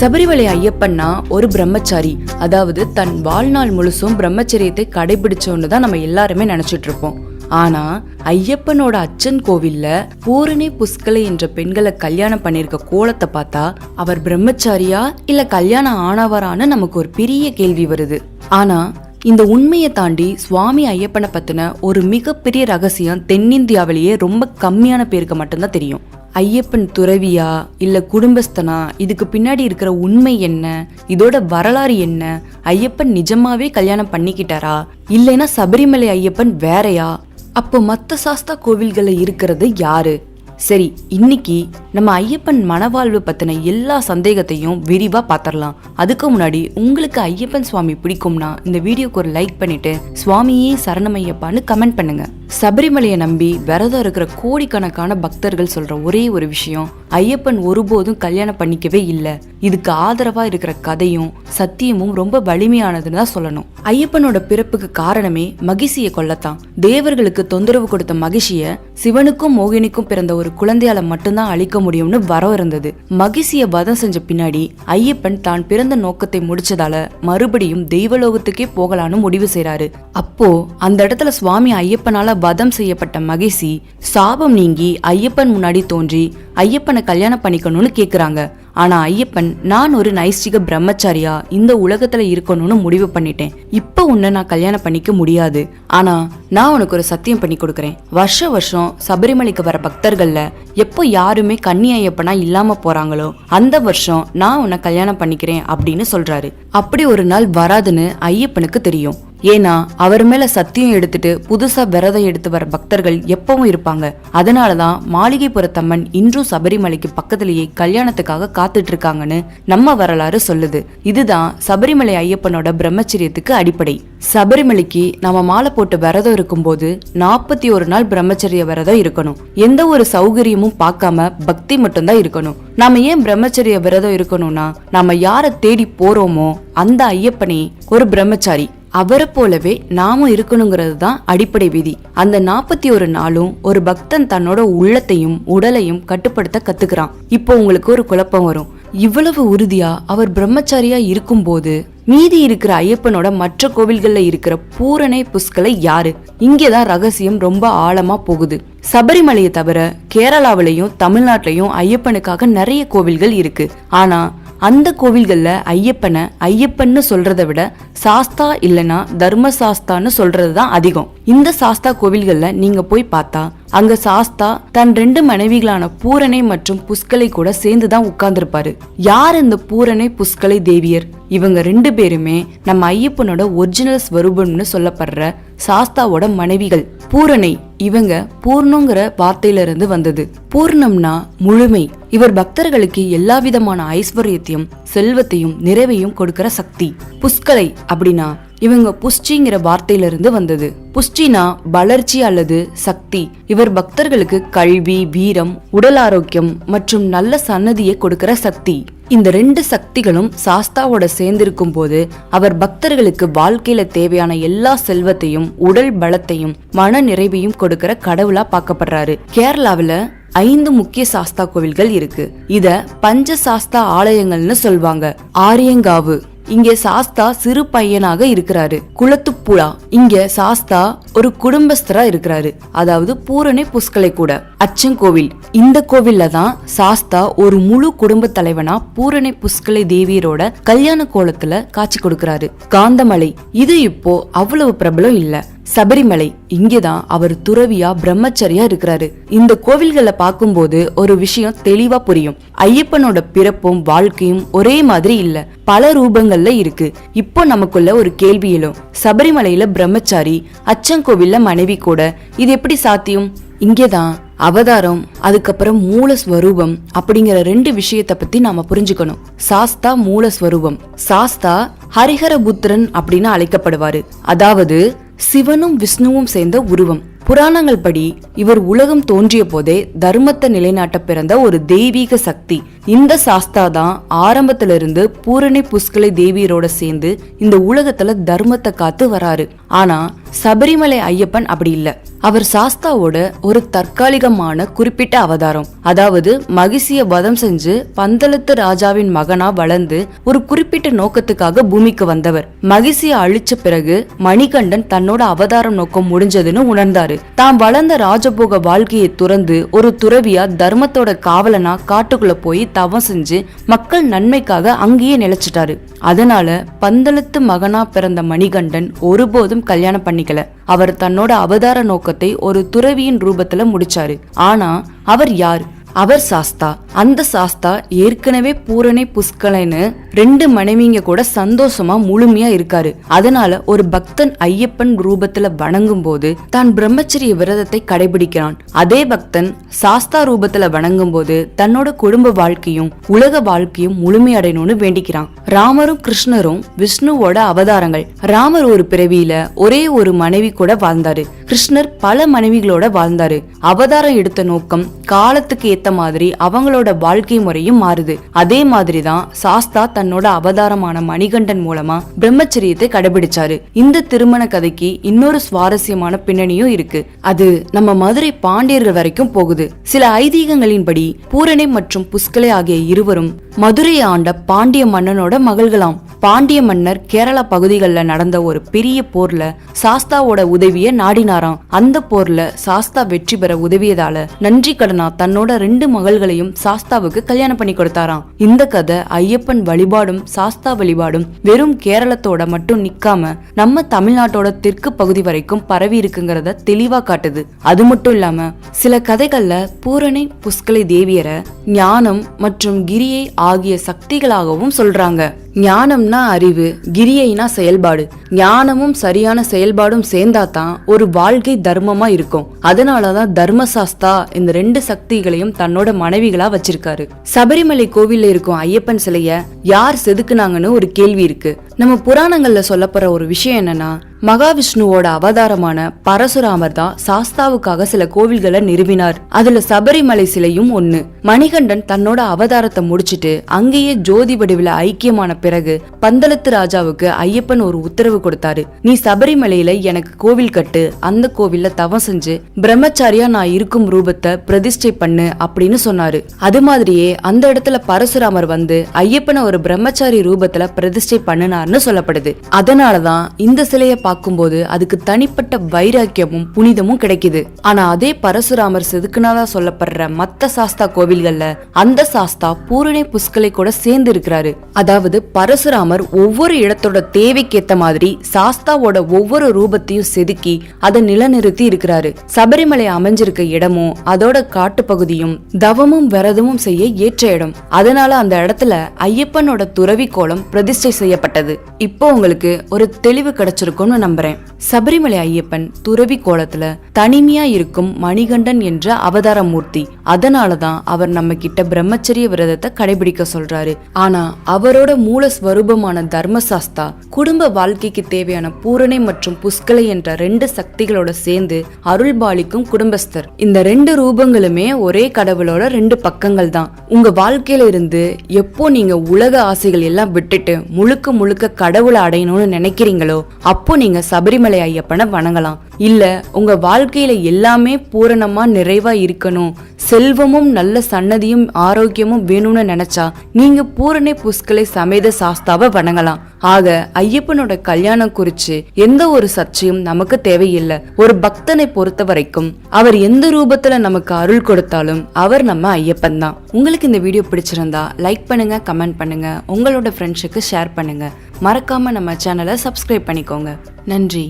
சபரிமலை ஐயப்பன்னா ஒரு பிரம்மச்சாரி. அதாவது தன் வாழ்நாள் முழுசும் பிரம்மச்சரியத்தை கடைபிடிச்சோன்னு தான் நம்ம எல்லாருமே நினைச்சிட்டு இருப்போம். ஆனா ஐயப்பனோட அச்சன் கோவில்ல பூரணி புஷ்கலை என்ற பெண்களை கல்யாணம் பண்ணிருக்க கோலத்தை பார்த்தா அவர் பிரம்மச்சாரியா இல்ல கல்யாணம் ஆனவரான்னு நமக்கு ஒரு பெரிய கேள்வி வருது. ஆனா இந்த உண்மையை தாண்டி சுவாமி ஐயப்பனை பத்தின ஒரு மிகப்பெரிய ரகசியம் தென்னிந்தியாவிலேயே ரொம்ப கம்மியான பேருக்கு மட்டும்தான் தெரியும். ஐயப்பன் துறவியா இல்ல குடும்பஸ்தனா? இதுக்கு பின்னாடி இருக்கிற உண்மை என்ன? இதோட வரலாறு என்ன? ஐயப்பன் நிஜமாவே கல்யாணம் பண்ணிக்கிட்டாரா? இல்லைன்னா சபரிமலை ஐயப்பன் வேறையா? அப்போ மத்த சாஸ்தா கோவில்களில் இருக்கிறது யாரு? சரி இன்னைக்கு நம்ம ஐயப்பன் மனவாழ்வு பத்தின எல்லா சந்தேகத்தையும் விரிவா பாத்திரலாம். அதுக்கு முன்னாடி உங்களுக்கு ஐயப்பன் சுவாமி பிடிக்கும்னா இந்த வீடியோக்கு ஒரு லைக் பண்ணிட்டு சுவாமியே சரணமையப்பான்னு கமெண்ட் பண்ணுங்க. சபரிமலையை நம்பி விரதம் இருக்கிற கோடிக்கணக்கான பக்தர்கள் சொல்ற ஒரே ஒரு விஷயம் ஐயப்பன் ஒருபோதும் கல்யாணம் பண்ணிக்கவே இல்லை. இதுக்கு ஆதரவா இருக்கிற கதையும் சத்தியமும் ரொம்ப வலிமையானதுன்னு தான் சொல்லணும். ஐயப்பனோட பிறப்புக்கு காரணமே மகிஷிய கொல்லத்தான். தேவர்களுக்கு தொந்தரவு கொடுத்த மகிஷிய சிவனுக்கும் மோகினிக்கும் பிறந்த ஒரு குழந்தையால மட்டும்தான் அழிக்க முடியும்னு வரம் இருந்தது. மகிஷிய வதம் செஞ்ச பின்னாடி ஐயப்பன் தான் பிறந்த நோக்கத்தை முடிச்சதால மறுபடியும் தெய்வலோகத்துக்கே போகலான்னு முடிவு செய்றாரு. அப்போ அந்த இடத்துல சுவாமி ஐயப்பனால வதம் செய்யப்பட்ட மகிஷி சாபம் நீங்கி ஐயப்பன் முன்னாடி தோன்றி ஐயப்பனை கல்யாணம் பண்ணிக்கணும்னு கேக்குறாங்க. ஆனா ஐயப்பன் நான் ஒரு நைஷ்டிக பிரம்மச்சாரியா? இந்த உலகத்துல இருக்கணும்னு முடிவு பண்ணிட்டேன். இப்ப உன்னை நான் கல்யாணம் பண்ணிக்க முடியாது. ஆனா நான் உனக்கு ஒரு சத்தியம் பண்ணி கொடுக்கறேன். வருஷ வருஷம் சபரிமலைக்கு வர பக்தர்கள்ல எப்போ யாருமே கன்னி ஐயப்பனா இல்லாம போறாங்களோ அந்த வருஷம் நான் உன்னை கல்யாணம் பண்ணிக்கிறேன் அப்படின்னு சொல்றாரு. அப்படி ஒரு நாள் வராதுன்னு ஐயப்பனுக்கு தெரியும். ஏன்னா அவர் மேல சத்தியம் எடுத்துட்டு புதுசா விரதம் எடுத்து வர பக்தர்கள் எப்பவும் இருப்பாங்க. அதனாலதான் மாளிகைப்புறத்தம்மன் இன்றும் சபரிமலைக்கு பக்கத்திலேயே கல்யாணத்துக்காக காத்துட்டு இருக்காங்கன்னு நம்ம வரலாறு சொல்லுது. இதுதான் சபரிமலை ஐயப்பனோட பிரம்மச்சரியத்துக்கு அடிப்படை. சபரிமலைக்கு நம்ம மாலை போட்டு விரதம் இருக்கும்போது நாற்பத்தி ஒரு நாள் பிரம்மச்சரிய விரதம் இருக்கணும். எந்த ஒரு சௌகரியமும் பார்க்காம பக்தி மட்டும்தான் இருக்கணும். நாம ஏன் பிரம்மச்சரிய விரதம் இருக்கணும்னா நாம யாரை தேடி போறோமோ அந்த ஐயப்பனே ஒரு பிரம்மச்சாரி. அவரை போலவே நாமும் இருக்கணுங்கிறது தான் அடிப்படை விதி. அந்த நாற்பத்தி ஒரு நாளும் ஒரு பக்தன் தன்னோட உள்ளத்தையும் உடலையும் கட்டுப்படுத்த கத்துக்கிறான். இப்போ உங்களுக்கு ஒரு குழப்பம் வரும். இவ்வளவு உறுதியா அவர் பிரம்மச்சாரியா இருக்கும்போது மீதி இருக்கிற ஐயப்பனோட மற்ற கோவில்கள்ல இருக்கிற பூரணை புஷ்கலை யாரு? இங்கேதான் ரகசியம் ரொம்ப ஆழமா போகுது. சபரிமலையை தவிர கேரளாவிலையும் தமிழ்நாட்டிலையும் ஐயப்பனுக்காக நிறைய கோவில்கள் இருக்கு. ஆனா அந்த கோவில்கள்ல ஐயப்பனை ஐயப்பன்னு சொல்றதை விட சாஸ்தா இல்லனா தர்ம சாஸ்தான்னு சொல்றது தான் அதிகம். இந்த சாஸ்தா கோவில்கள்ல நீங்க போய் பார்த்தா அங்க சாஸ்தா தன் ரெண்டு மனைவிகளான பூரணை மற்றும் புஷ்கலை கூட சேர்ந்து தான் உட்கார்ந்துருப்பாரு. யார் இந்த பூரணை புஷ்கலை தேவியர்? இவங்க ரெண்டு பேருமே நம்ம ஐயப்பனோட ஒரிஜினல் ஸ்வரூபம்னு சொல்லப்படுற சாஸ்தாவோட மனைவிகள். பூரணை இவங்க பூர்ணங்கிற வார்த்தையில இருந்து வந்தது. பூர்ணம்னா முழுமை. இவர் பக்தர்களுக்கு எல்லா விதமான ஐஸ்வர்யத்தையும் செல்வத்தையும் நிறைவையும் கொடுக்கிற சக்தி. புஷ்கலை அப்படின்னா இவங்க புஷ்டிங்கிற வார்த்தையிலிருந்து வந்தது. புஷ்டினா வளர்ச்சி அல்லது சக்தி. இவர் பக்தர்களுக்கு கல்வி வீரம் உடல் ஆரோக்கியம் மற்றும் நல்ல சன்னதியை கொடுக்கிற சக்தி. இந்த ரெண்டு சக்திகளும் சாஸ்தாவோட சேர்ந்திருக்கும் போது அவர் பக்தர்களுக்கு வாழ்க்கையில தேவையான எல்லா செல்வத்தையும் உடல் பலத்தையும் மன நிறைவையும் கொடுக்கிற கடவுளா பார்க்கப்படுறாரு. கேரளாவில ஐந்து முக்கிய சாஸ்தா கோவில்கள் இருக்கு. இத பஞ்ச சாஸ்தா ஆலயங்கள்னு சொல்வாங்க. ஆரியங்காவு. இங்க சாஸ்தா சிறு பையனாக இருக்கிறாரு. குளத்துப்புழா இங்க சாஸ்தா ஒரு குடும்பஸ்தரா இருக்கிறாரு. அதாவது பூரணை புஷ்கலை கூட. அச்சங்கோவில் இந்த கோவில்ல தான் சாஸ்தா ஒரு முழு குடும்ப தலைவனா பூரணி புஷ்கலை தேவியரோட கல்யாண கோலத்துல காட்சி கொடுக்கறாரு. காந்தமலை. இது இப்போ அவ்வளவு பிரபலம் இல்ல. சபரிமலை இங்கேதான் அவர் துறவியா பிரம்மச்சரியா இருக்கிறாரு. இந்த கோவில்களை பார்க்கும்போது ஒரு விஷயம் தெளிவா புரியும். ஐயப்பனோட பிறப்பும் வாழ்க்கையும் ஒரே மாதிரி இல்ல. பல ரூபங்கள்ல இருக்கு. இப்போ நமக்குள்ள ஒரு கேள்வி எழும். சபரிமலையில பிரம்மச்சாரி அச்சங்கோவில்ல மனைவி கூட இது எப்படி சாத்தியம்? இங்கேதான் அவதாரம் அதுக்கப்புறம் மூல ஸ்வரூபம் அப்படிங்கிற ரெண்டு விஷயத்த பத்தி நாம புரிஞ்சுக்கணும். சாஸ்தா மூல ஸ்வரூபம் சாஸ்தா ஹரிஹரபுத்திரன் அப்படின்னு அழைக்கப்படுவாரு. அதாவது சிவனும் விஷ்ணுவும் சேர்ந்த உருவம். புராணங்கள் படி இவர் உலகம் தோன்றிய போதே தர்மத்தை நிலைநாட்ட பிறந்த ஒரு தெய்வீக சக்தி. இந்த சாஸ்தா தான் ஆரம்பத்திலிருந்து பூரணி புஷ்கலை தேவியரோட சேர்ந்து இந்த உலகத்துல தர்மத்தை காத்து வராரு. ஆனா சபரிமலை ஐயப்பன் அப்படி இல்லை. அவர் சாஸ்தாவோட ஒரு தற்காலிகமான குறிப்பிட்ட அவதாரம். அதாவது மகிழ்ச்சிய வதம் செஞ்சு பந்தளத்து ராஜாவின் மகனா வளர்ந்து ஒரு குறிப்பிட்ட நோக்கத்துக்காக பூமிக்கு வந்தவர். மகிழ்ச்சிய அழிச்ச பிறகு மணிகண்டன் தன்னோட அவதாரம் நோக்கம் முடிஞ்சதுன்னு உணர்ந்தாரு. தாம் வளர்ந்த ராஜபோக வாழ்க்கையை துறந்து ஒரு துறவியா தர்மத்தோட காவலனா காட்டுக்குள்ள போய் தவம் செஞ்சு மக்கள் நன்மைக்காக அங்கேயே நிலைச்சிட்டாரு. அதனால பந்தளத்து மகனா பிறந்த மணிகண்டன் ஒருபோதும் கல்யாணம் பண்ணிக்கல. அவர் தன்னோட அவதார நோக்கத்தை ஒரு துறவியின் ரூபத்துல முடிச்சாரு. ஆனா அவர் யார்? அவர் சாஸ்தா. அந்த சாஸ்தா ஏற்கனவே பூரணை புஷ்கலைன்னு ரெண்டு மனைவிங்க கூட சந்தோஷமா முழுமையா இருக்காரு. அதனால ஒரு பக்தன் ஐயப்பன் ரூபத்துல வணங்கும் போது தான் பிரம்மச்சரிய விரதத்தை கடைபிடிக்கிறான். அதே பக்தன் சாஸ்தா ரூபத்துல வணங்கும் போது தன்னோட குடும்ப வாழ்க்கையும் உலக வாழ்க்கையும் முழுமையடையணும்னு வேண்டிக்கிறான். ராமரும் கிருஷ்ணரும் விஷ்ணுவோட அவதாரங்கள். ராமர் ஒரு பிறவியில ஒரே ஒரு மனைவி கூட வாழ்ந்தாரு. கிருஷ்ணர் பல மனைவிகளோட வாழ்ந்தாரு. அவதாரம் எடுத்த நோக்கம் காலத்துக்கு ஏத்த மாதிரி அவங்களோட வாழ்க்கை முறையும் மாறுது. அதே மாதிரி தான் சாஸ்தா தன்னோட அவதாரமான மணிகண்டன் மூலமா பிரம்மச்சரியத்தை கடைபிடிச்சாரு. இந்த திருமண கதைக்கு இன்னொரு சுவாரஸ்யமான பின்னணியும் இருக்கு. அது நம்ம மதுரை பாண்டியர்கள் வரைக்கும் போகுது. சில ஐதீகங்களின்படி பூரணை மற்றும் புஷ்கலை ஆகிய இருவரும் மதுரையை ஆண்ட பாண்டிய மன்னனோட மகள்களாம். பாண்டிய மன்னர் கேரள பகுதிகளில் நடந்த ஒரு பெரிய போர்ல சாஸ்தாவோட உதவிய நாடினாராம். அந்த போர்ல சாஸ்தா வெற்றி பெற உதவியதால நன்றி கடனா தன்னோட ரெண்டு மகள்களையும் சாஸ்தாவுக்கு கல்யாணம் பண்ணி கொடுத்தாராம். இந்த கதை ஐயப்பன் வழிபாடும் சாஸ்தா வழிபாடும் வெறும் கேரளத்தோட மட்டும் நிக்காம நம்ம தமிழ்நாட்டோட தெற்கு பகுதி வரைக்கும் பரவி இருக்குங்கிறத தெளிவா காட்டுது. அது மட்டும் இல்லாம சில கதைகள்ல பூரணை புஷ்கலை தேவியரை ஞானம் மற்றும் கிரியை ஆகிய சக்திகளாகவும் சொல்றாங்க. ஞானம்னா அறிவு கிரியைனா செயல்பாடு. ஞானமும் சரியான செயல்பாடும் சேர்ந்தா தான் ஒரு வாழ்க்கை தர்மமா இருக்கும். அதனாலதான் தர்மசாஸ்தா இந்த ரெண்டு சக்திகளையும் தன்னோட மனைவிகளா வச்சிருக்காரு. சபரிமலை கோவில்ல இருக்கும் ஐயப்பன் சிலைய யார் செதுக்குனாங்கன்னு ஒரு கேள்வி இருக்கு. நம்ம புராணங்கள்ல சொல்லப்படுற ஒரு விஷயம் என்னன்னா மகாவிஷ்ணுவோட அவதாரமான பரசுராமர் தான் சாஸ்தாவுக்காக சில கோவில்களை நிறுவினார். அதுல சபரிமலை சிலையும் ஒண்ணு. மணிகண்டன் தன்னோட அவதாரத்தை முடிச்சிட்டு அங்கேயே ஜோதி வடிவில் ஐக்கியமான பிறகு பந்தளத்து ராஜாவுக்கு ஐயப்பன் ஒரு உத்தரவு கொடுத்தாரு. நீ சபரிமலையில எனக்கு கோவில் கட்டு. அந்த கோவில்ல தவம் செஞ்சு பிரம்மச்சாரியா நான் இருக்கும் ரூபத்தை பிரதிஷ்டை பண்ணு அப்படின்னு சொன்னாரு. அது மாதிரியே அந்த இடத்துல பரசுராமர் வந்து ஐயப்பனை ஒரு பிரம்மச்சாரி ரூபத்துல பிரதிஷ்டை பண்ணினார்னு சொல்லப்படுது. அதனாலதான் இந்த சிலையை பார்க்கும்போது அதுக்கு தனிப்பட்ட வைராக்கியமும் புனிதமும் கிடைக்குது. ஆனா அதே பரசுராமர் செதுக்குனாதா சொல்லப்படுற மத்த சாஸ்தா கோவில்கள்ல அந்த சாஸ்தா பூரணி புஷ்கலை கூட சேர்ந்து இருக்கிறாரு அதாவது பரசுராமர் ஒவ்வொரு இடத்தோட தேவைக்கேத்த மாதிரி சாஸ்தாவோட ஒவ்வொரு ரூபத்தையும் செதுக்கி அதை நிலநிறுத்தி இருக்கிறாரு. சபரிமலை அமைஞ்சிருக்க இடமும் அதோட காட்டு பகுதியும் தவமும் விரதமும் செய்ய ஏற்ற இடம். அதனால அந்த இடத்துல ஐயப்பனோட துறவி கோலம் பிரதிஷ்டை செய்யப்பட்டது. இப்போ உங்களுக்கு ஒரு தெளிவு கிடைச்சிருக்கும்னு நம்புறேன். சபரிமலை ஐயப்பன் துறவி கோலத்துல தனிமையா இருக்கும் மணிகண்டன் என்ற அவதார மூர்த்தி அதனாலதான் அவர் நம்ம கிட்ட பிரம்மச்சரிய விரதத்தை கடைபிடிக்க சொல்றாரு. ஆனா அவரோட மூல ஸ்வரூபமான தர்மசாஸ்தா குடும்ப வாழ்க்கைக்கு தேவையான பூரணை மற்றும் புஷ்கலை என்ற ரெண்டு சக்திகளோட சேர்ந்து அருள் பாலிக்கும் குடும்பஸ்தர். இந்த ரெண்டு ரூபங்களுமே ஒரே கடவுளோட ரெண்டு பக்கங்கள் தான் உங்க வாழ்க்கையில இருந்து எப்போ நீங்க உலக ஆசைகள் எல்லாம் விட்டுட்டு முழுக்க முழுக்க கடவுளை அடையணும்னு நினைக்கிறீங்களோ அப்போ நீங்க சபரிமலை ஐயப்பனை வணங்கலாம். இல்ல உங்க வாழ்க்கையில எல்லாமே பூரணமா நிறைவா இருக்கணும். செல்வமும் நல்ல சன்னதியும் ஆரோக்கியமும் வேணும்னு நினைச்சா நீங்க பூரணை புஷ்கலை சமேத சாஸ்தாவை வணங்கலாம். ஆக ஐயப்பனோட கல்யாணம் குறிச்சு எந்த ஒரு சர்ச்சையும் நமக்கு தேவையில்லை. ஒரு பக்தனை பொறுத்த வரைக்கும் அவர் எந்த ரூபத்துல நமக்கு அருள் கொடுத்தாலும் அவர் நம்ம ஐயப்பன் தான். உங்களுக்கு இந்த வீடியோ பிடிச்சிருந்தா லைக் பண்ணுங்க கமெண்ட் பண்ணுங்க. உங்களோட ஃப்ரெண்ட்ஸுக்கு ஷேர் பண்ணுங்க. மறக்காமல் நம்ம சேனலை சப்ஸ்கிரைப் பண்ணிக்கோங்க. நன்றி.